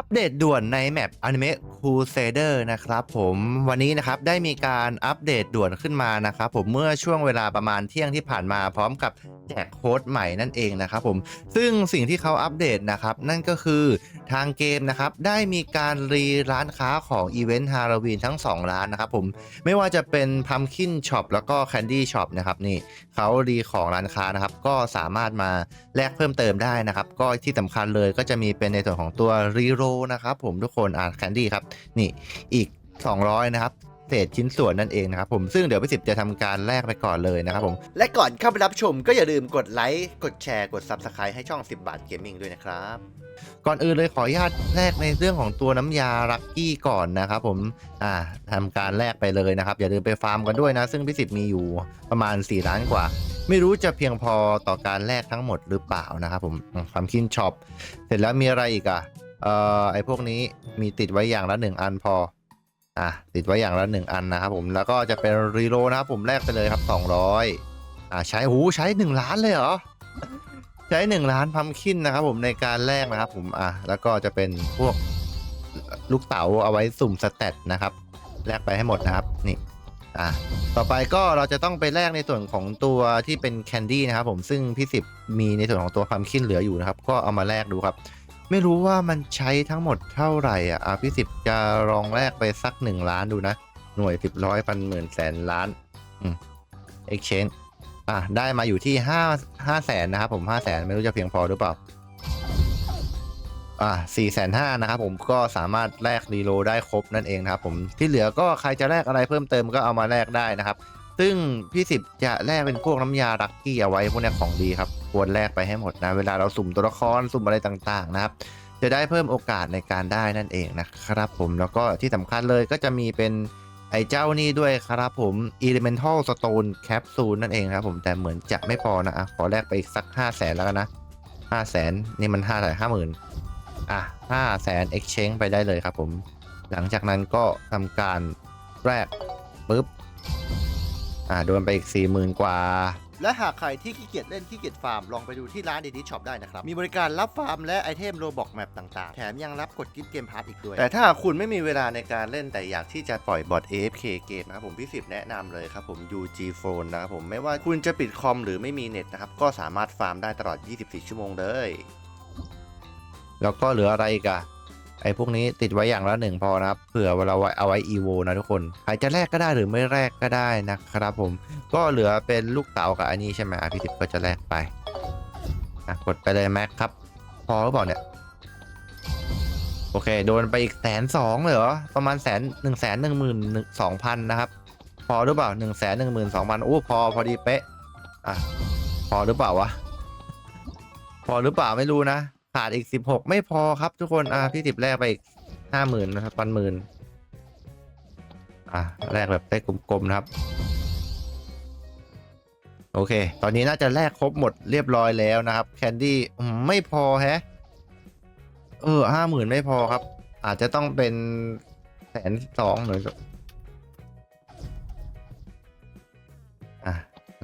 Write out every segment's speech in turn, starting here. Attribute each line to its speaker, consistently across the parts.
Speaker 1: อัปเดตด่วนในแมป Anime Crusader นะครับผมวันนี้นะครับได้มีการอัปเดตด่วนขึ้นมานะครับผมเมื่อช่วงเวลาประมาณเที่ยงที่ผ่านมาพร้อมกับแจกโค้ดใหม่นั่นเองนะครับผมซึ่งสิ่งที่เขาอัปเดตนะครับนั่นก็คือทางเกมนะครับได้มีการรีร้านค้าของอีเวนต์ฮาโลวีนทั้ง 2 ร้านนะครับผมไม่ว่าจะเป็น Pumpkin Shop แล้วก็ Candy Shop นะครับนี่เขารีของร้านค้านะครับก็สามารถมาแลกเพิ่มเติมได้นะครับก็ที่สำคัญเลยก็จะมีเป็นในส่วนของตัวรีโรนะครับผมทุกคนอ่าแคนดี้ครับนี่อีก 200 นะครับเศษชิ้นส่วนนั่นเองนะครับผมซึ่งเดี๋ยวพี่สิบจะทำการแลกไปก่อนเลยนะครับผมและก่อนเข้าไปรับชมก็อย่าลืมกดไลค์กดแชร์กด Subscribe ให้ช่อง 10 บาทเกมมิ่งด้วยนะครับ ก่อนอื่นเลยขออนุญาตแลกในเรื่องของตัวน้ำยาลักกี้ก่อนนะครับผมอ่าทำการแลกไปเลยนะครับ อย่าลืมไปฟาร์มกันด้วยนะ ซึ่งพี่สิบมีอยู่ประมาณ 4 ล้านกว่า ไม่รู้จะเพียงพอต่อการแลกทั้งหมดหรือเปล่านะครับผมความคินช็อปเสร็จแล้วมีอะไรอีกอะ เอ่อไอพวกนี้มีติดไว้อย่างละหนึ่งอันพอ อะติดไว้อย่างละหนึ่งอันนะครับผมแล้วก็จะเป็นรีโลนะครับผมแลกไปเลยครับ200อ่าใช้หูใช้1ล้านเลยเหรอใช้1ล้านพัมคินนะครับผมในการแลกนะครับผมอะแล้วก็จะเป็นพวกลูกเต๋าเอาไว้สุ่มสเตตนะครับแลกไปให้หมดนะครับนี่อะต่อไปก็เราจะต้องไปแลกในส่วนของตัวที่เป็นแคนดี้นะครับผมซึ่งพี่สิบมีในส่วนของตัวพัมคินเหลืออยู่นะครับ ก็เอามาแลกดูครับ ไม่รู้ว่ามันใช้ทั้งหมดเท่าไหร่อะอะพี่สิบจะลองแลกไปสักหนึ่งล้านดูนะ หน่วยสิบร้อยพันหมื่นแสนล้านอืม exchange อะได้มาอยู่ที่ห้าห้าแสนนะครับผมห้าแสนไม่รู้จะเพียงพอหรือเปล่า อะสี่แสนห้านะครับผมก็สามารถแลกรีโลได้ครบนั่นเองนะครับผมที่เหลือก็ใครจะแลกอะไรเพิ่มเติมก็เอามาแลกได้นะครับ ซึ่งพี่สิบจะแลกเป็นพวกน้ำยาลักกี้เอาไว้พวกเนี้ยของดีครับ ควรแลกไปให้หมดนะ เวลาเราสุ่มตัวละครสุ่มอะไรต่างๆนะครับ จะได้เพิ่มโอกาสในการได้นั่นเองนะครับผมแล้วก็ที่สำคัญเลยก็จะมีเป็นไอ้เจ้านี่ด้วยครับผม Elemental Stone Capsule นั่นเองครับผมแต่เหมือนจะไม่พอนะอะขอแลกไปอีกสัก 5 0 0แสนแล้วกันนะ5 0 0แสนนี่มัน5้าแสนห้าหมื่นอะ5 0 0แสน exchange ไปได้เลยครับผม หลังจากนั้นก็ทำการแรกปุ๊บ อ่าโดนไปอีก40,000กว่า และหากใครที่ขี้เกียจเล่นขี้เกียจฟาร์ม ลองไปดูที่ร้านเดดิช็อปได้นะครับ มีบริการรับฟาร์มและไอเทมโรบอกแมปต่างๆ แถมยังรับกดกิฟต์เกมพาร์ทอีกด้วย แต่ถ้าคุณไม่มีเวลาในการเล่นแต่อยากที่จะปล่อยบอท AFK เกมนะครับผมพี่สิบแนะนำเลยครับผม UG Phone นะครับผมไม่ว่าคุณจะปิดคอมหรือไม่มีเน็ตนะครับก็สามารถฟาร์มได้ตลอด 24 ชั่วโมงเลย แล้วก็เหลืออะไรอีกอะ ไอ้พวกนี้ติดไว้อย่างละหนึ่งพอนะครับเผื่อเวลาไว้เอาไว้ EVO นะทุกคนใครจะแลกก็ได้หรือไม่แลกก็ได้นะครับผมก็เหลือเป็นลูกเต๋ากับอันนี้ใช่ไหมพี่สิบก็จะแลกไปกดไปเลยแม็กครับ พอหรือเปล่าเนี่ยโอเค โดนไปอีกแสนสองเลยเหรอ ประมาณแสนหนึ่งแสนหนึ่งหมื่นสองพันนะครับ พอหรือเปล่าหนึ่งแสนหนึ่งหมื่นสองพันโอ้พอพอดีเป๊ะอะพอหรือเปล่าวะ พอหรือเปล่าไม่รู้นะ ขาดอีกสิบหกไม่พอครับทุกคนอะพี่สิบแลกไปอีกห้าหมื่นนะครับพันหมื่นอะแลกแบบได้กลมๆนะครับ โอเค ตอนนี้น่าจะแลกครบหมดเรียบร้อยแล้วนะครับ แคนดี้ไม่พอแฮะ เออห้าหมื่นไม่พอครับ อาจจะต้องเป็นแสนสองหรืออะ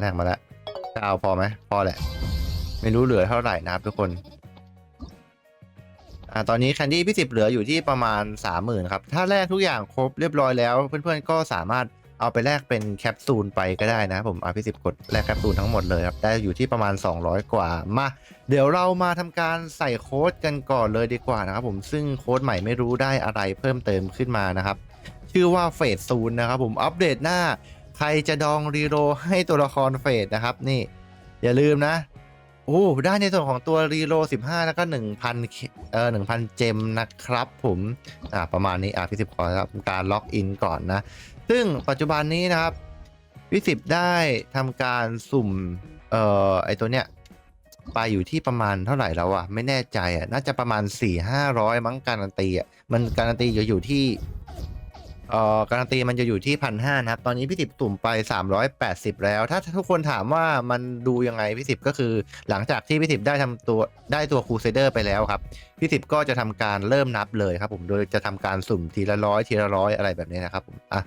Speaker 1: แลกมาแล้วจะเอาพอไหมพอแหละ ไม่รู้เหลือเท่าไหร่นะครับทุกคน อ่าตอนนี้แคนดี้พี่สิบเหลืออยู่ที่ประมาณสามหมื่นครับ ถ้าแลกทุกอย่างครบเรียบร้อยแล้ว เพื่อนๆก็สามารถเอาไปแลกเป็นแคปซูลไปก็ได้นะผมอาพี่สิบกดแลกแคปซูลทั้งหมดเลยครับได้อยู่ที่ประมาณ 200 กว่ามาเดี๋ยวเรามาทำการใส่โค้ดกันก่อนเลยดีกว่านะครับผมซึ่งโค้ดใหม่ไม่รู้ได้อะไรเพิ่มเติมขึ้นมานะครับ ชื่อว่าเฟสซูนนะครับผมอัปเดตหน้า ใครจะดองรีโรให้ตัวละครเฟสนะครับนี่อย่าลืมนะ โอ้ได้ในส่วนของตัวรีโร15 แล้วก็ 1,000เคเอ่อ1,000 เจมนะครับผมอ่าประมาณนี้อ่าพี่สิบขอครับการล็อกอินก่อนนะ ซึ่งปัจจุบันนี้นะครับพี่สิบได้ทำการสุ่มเอ่อไอตัวเนี้ยไปอยู่ที่ประมาณเท่าไหร่แล้วอะไม่แน่ใจอะน่าจะประมาณ 4 500 มั้งการันตีอะมันการันตีจะอยู่ที่ เอ่อการันตีมันจะอยู่ที่พันห้านะครับ ตอนนี้พี่สิบตุ่มไป 380 แล้ว ถ้าทุกคนถามว่ามันดูยังไงพี่สิบก็คือ หลังจากที่พี่สิบได้ทำตัวได้ตัวครูเซเดอร์ไปแล้วครับพี่สิบก็จะทำการเริ่มนับเลยครับผมโดยจะทำการสุ่มทีละร้อยทีละร้อยอะไรแบบนี้นะครับผมอะ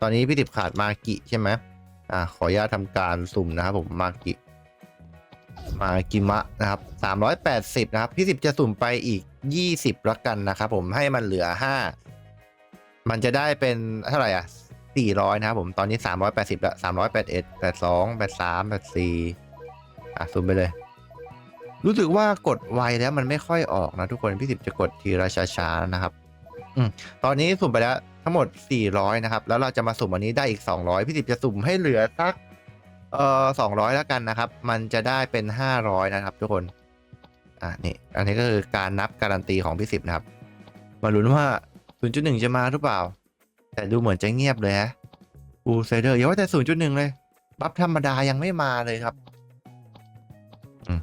Speaker 1: ตอนนี้พี่สิบขาดมากิใช่ไหมอะขออนุญาตทำการสุ่มนะครับผมมากิมากิมะนะครับ380นะครับพี่สิบจะสุ่มไปอีก 20ละกันนะครับผมให้มันเหลือ 5 มันจะได้เป็นเท่าไหร่อะ400นะครับผมตอนนี้380ละ381 82 83 84อะสุ่มไปเลย รู้สึกว่ากดไวแล้วมันไม่ค่อยออกนะทุกคนพี่สิบจะกดทีละช้าๆนะครับ อืมตอนนี้สุ่มไปแล้วทั้งหมด400นะครับ แล้วเราจะมาสุ่มอันนี้ได้อีก200พี่สิบจะสุ่มให้เหลือสักเอ่อ200แล้วกันนะครับ มันจะได้เป็น500นะครับ ทุกคน อะนี่ อันนี้ก็คือการนับการันตีของพี่สิบนะครับ มาลุ้นว่า 0.1จะมาหรือเปล่า แต่ดูเหมือนจะเงียบเลยฮะอูไซเดอร์อย่าว่าแต่0.1เลย บัฟธรรมดายังไม่มาเลยครับอืม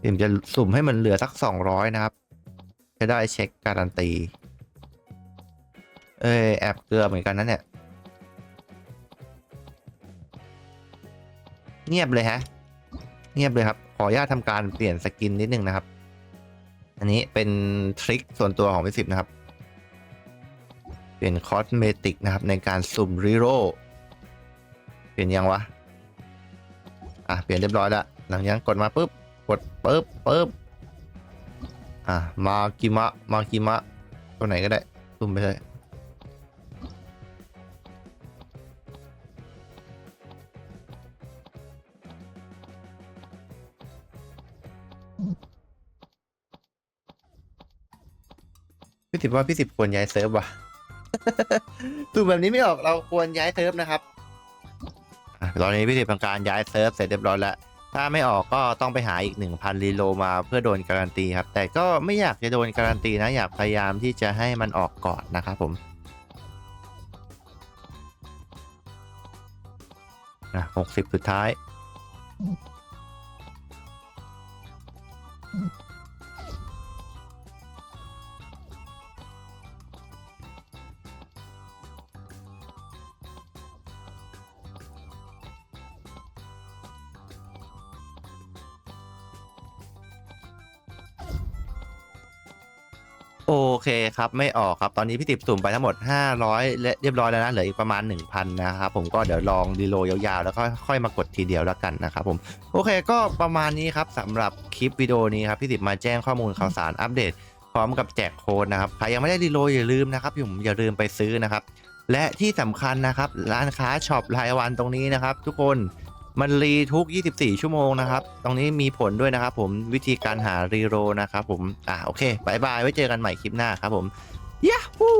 Speaker 1: พี่สิบจะสุ่มให้มันเหลือสัก200นะครับ จะได้เช็คการันตี เอ้ยแอบเกลือเหมือนกันนะเนี่ย เงียบเลยฮะ เงียบเลยครับ ขออนุญาตทำการเปลี่ยนสกินนิดนึงนะครับ อันนี้เป็นทริคส่วนตัวของพี่สิบนะครับ เปลี่ยนคอสเมติกนะครับในการสุ่มรีโรเปลี่ยนยังวะ อะ เปลี่ยนเรียบร้อยล้วหลังจากนั้นกดมาปุ๊บ กดปุ๊บปุ๊บ อะ มากิมะ มากิมะ ตัวไหนก็ได้ สุ่มไปเลยพี่สิบว่าพี่สิบควรย้ายเซิร์ฟว่ะ ตูแบบนี้ไม่ออกเราควรย้ายเซิร์ฟนะครับอะตอนนี้พี่สิบทำการย้ายเซิร์ฟเสร็จเรียบร้อยแล้ว ถ้าไม่ออกก็ต้องไปหาอีก 1,000รีโลมาเพื่อโดนการันตีครับ แต่ก็ไม่อยากจะโดนการันตีนะ อยากพยายามที่จะให้มันออกก่อนนะครับผมนะหกสิบสุดท้าย โอเคครับไม่ออกครับตอนนี้พี่ติบสุ่มไปทั้งหมด 500และเรียบร้อยแล้วนะเหลืออีกประมาณ 1,000 นะครับผมก็เดี๋ยวลองดีโลยาวๆ แล้วก็ค่อยมากดทีเดียวแล้วกันนะครับผมโอเคก็ประมาณนี้ครับสำหรับคลิปวิดีโอนี้ครับพี่ติบมาแจ้งข้อมูลข่าวสารอัปเดต พร้อมกับแจกโค้ดนะครับใครยังไม่ได้ดีโลอย่าลืมนะครับผมอย่าลืมไปซื้อนะครับและที่สำคัญนะครับร้านค้าช็อปรายวันตรงนี้นะครับทุกคน มันรีทุก 24 ชั่วโมงนะครับ ตรงนี้มีผลด้วยนะครับผมวิธีการหารีโรนะครับผม อ่าโอเคบายบาย ไว้เจอกันใหม่คลิปหน้าครับผมย a ฮู